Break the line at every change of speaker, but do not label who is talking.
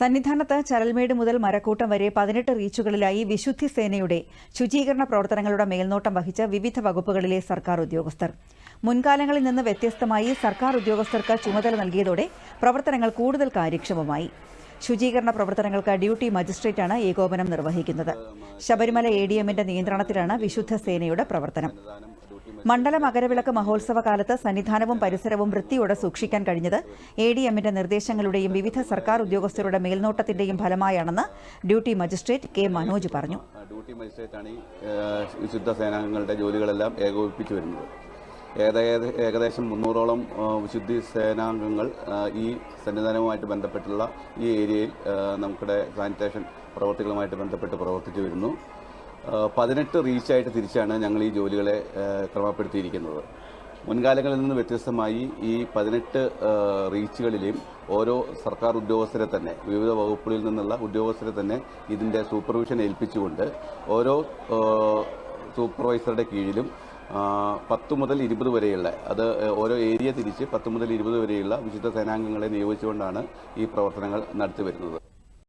സന്നിധാനത്ത് ചരൽമേട് മുതൽ മരക്കൂട്ടം വരെ പതിനെട്ട് റീച്ചുകളിലായി വിശുദ്ധി സേനയുടെ ശുചീകരണ പ്രവർത്തനങ്ങളുടെ മേൽനോട്ടം വഹിച്ച വിവിധ വകുപ്പുകളിലെ സർക്കാർ ഉദ്യോഗസ്ഥർ. മുൻകാലങ്ങളിൽ നിന്ന് വ്യത്യസ്തമായി സർക്കാർ ഉദ്യോഗസ്ഥർക്ക് ചുമതല നൽകിയതോടെ പ്രവർത്തനങ്ങൾ കൂടുതൽ കാര്യക്ഷമമായി. ശുചീകരണ പ്രവർത്തനങ്ങൾക്ക് ഡ്യൂട്ടി മജിസ്ട്രേറ്റാണ് ഏകോപനം നിർവഹിക്കുന്നത്. ശബരിമല എ ഡി എമ്മിന്റെ നിയന്ത്രണത്തിലാണ് വിശുദ്ധ സേനയുടെ പ്രവർത്തനം. മണ്ഡല മകരവിളക്ക് മഹോത്സവ കാലത്ത് സന്നിധാനവും പരിസരവും വൃത്തിയോടെ സൂക്ഷിക്കാൻ കഴിഞ്ഞത് എ ഡി എമ്മിന്റെ നിർദ്ദേശങ്ങളുടെയും വിവിധ സർക്കാർ ഉദ്യോഗസ്ഥരുടെ മേൽനോട്ടത്തിന്റെയും ഫലമായാണെന്ന് ഡ്യൂട്ടി മജിസ്ട്രേറ്റ് കെ മനോജ് പറഞ്ഞു.
ഡ്യൂട്ടി മജിസ്ട്രേറ്റാണ് ഈ ജോലികളെല്ലാം ഏകോപിപ്പിച്ചു വരുന്നത്. ഏകദേശം മുന്നൂറോളം വിശുദ്ധി സേനാംഗങ്ങൾ ഈ സന്നിധാനവുമായിട്ട് ബന്ധപ്പെട്ടുള്ള ഈ ഏരിയയിൽ നമുക്കിടെ സാനിറ്റേഷൻ പ്രവർത്തികളുമായിട്ട് ബന്ധപ്പെട്ട് പ്രവർത്തിച്ചു വരുന്നു. പതിനെട്ട് റീച്ചായിട്ട് തിരിച്ചാണ് ഞങ്ങൾ ഈ ജോലികളെ ക്രമപ്പെടുത്തിയിരിക്കുന്നത്. മുൻകാലങ്ങളിൽ നിന്ന് വ്യത്യസ്തമായി ഈ പതിനെട്ട് റീച്ചുകളിലെയും ഓരോ സർക്കാർ ഉദ്യോഗസ്ഥരെ തന്നെ വിവിധ വകുപ്പുകളിൽ നിന്നുള്ള ഉദ്യോഗസ്ഥരെ തന്നെ ഇതിന്റെ സൂപ്പർവിഷൻ ഏൽപ്പിച്ചുകൊണ്ട് ഓരോ സൂപ്പർവൈസറുടെ കീഴിലും പത്ത് മുതൽ ഇരുപത് വരെയുള്ള അത് ഓരോ ഏരിയ തിരിച്ച് പത്ത് മുതൽ ഇരുപത് വരെയുള്ള വിശുദ്ധ സേനാംഗങ്ങളെ നിയോഗിച്ചുകൊണ്ടാണ് ഈ പ്രവർത്തനങ്ങൾ നടത്തി വരുന്നത്